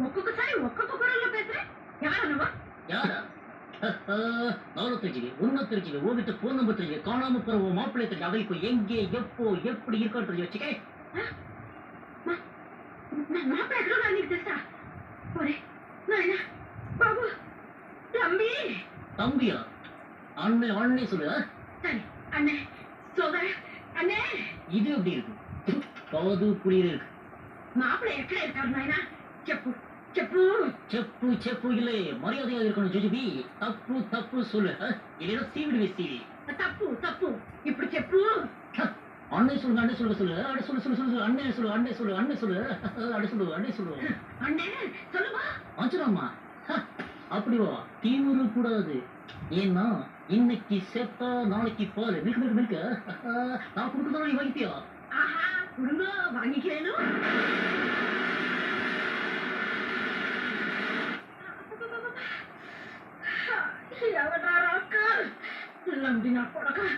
ఒక్కొక్కసారి ఒక్కొక్క కూడల్లో పేసరే ఎవరు నువ్వు ಯಾರ ನಾನು ತಿರುಗಿವೆ ಉನ್ನ ತಿರುಗಿವೆ ಹೋಗಿಟ್ಟು ಫೋನ್ ನಂಬರ್ ತಿರುಗಿವೆ ಕಾಣಾಮ ಬರುವ ಮಾಪಿಳೆ ತಿರುಗಿ ಅದಕ್ಕೂ ಹೆಂಗೆ ಎಪ್ಪು ಎಪ್ಪಡಿ ಇರ್ಕೊಂಡಿರ್ತೀವಿ ಚಿಕೆ ಮಾಪಿಳೆ ಎದುರು ನನಗೆ ದಸ ಒರೆ ನಾಯನ ಬಾಬು ತಂಬಿ ತಂಬಿಯ ಅಣ್ಣೆ ಅಣ್ಣೆ ಸುಳ್ಳ ಸರಿ அண்ணே சோதர அண்ணே இது எப்படி இருக்கு காது குளிர் இருக்கு மாப்பிள்ளை எக்கட இருக்காரு நாயனா చెప్పు చెప్పు செப்பு செப்பு இல்லை மரியாதையா இருக்கணும் ஜுஜுபி தப்பு தப்பு சொல்லு ஆ? இல்லைன்னா சீவிடுவே சீவி తప్పు తప్పు ఇప్పుడు చెప్పు அண்ணே சொல்லுங்க அண்ணே சொல்லுங்க சொல்லு அண்ணே சொல்லு சொல்லு சொல்லு சொல்லு. அண்ணே சொல்லு அண்ணே சொல்லு அண்ணே சொல்லு அண்ணே சொல்லு அண்ணே சொல்லு அண்ணே சொல்லுமா ஆச்சரியம்மா அப்படிவா தீவிர கூடாது ஏன்னா இன்னைக்கு செத்தா நாளைக்கு பாரு மில்க் மில்க் மில்க் நான் கொடுக்கறதா நீ வாங்கிப்பியா ஆஹா குடுங்க Iya, benar, Kak. Dilam dinapor, Kak.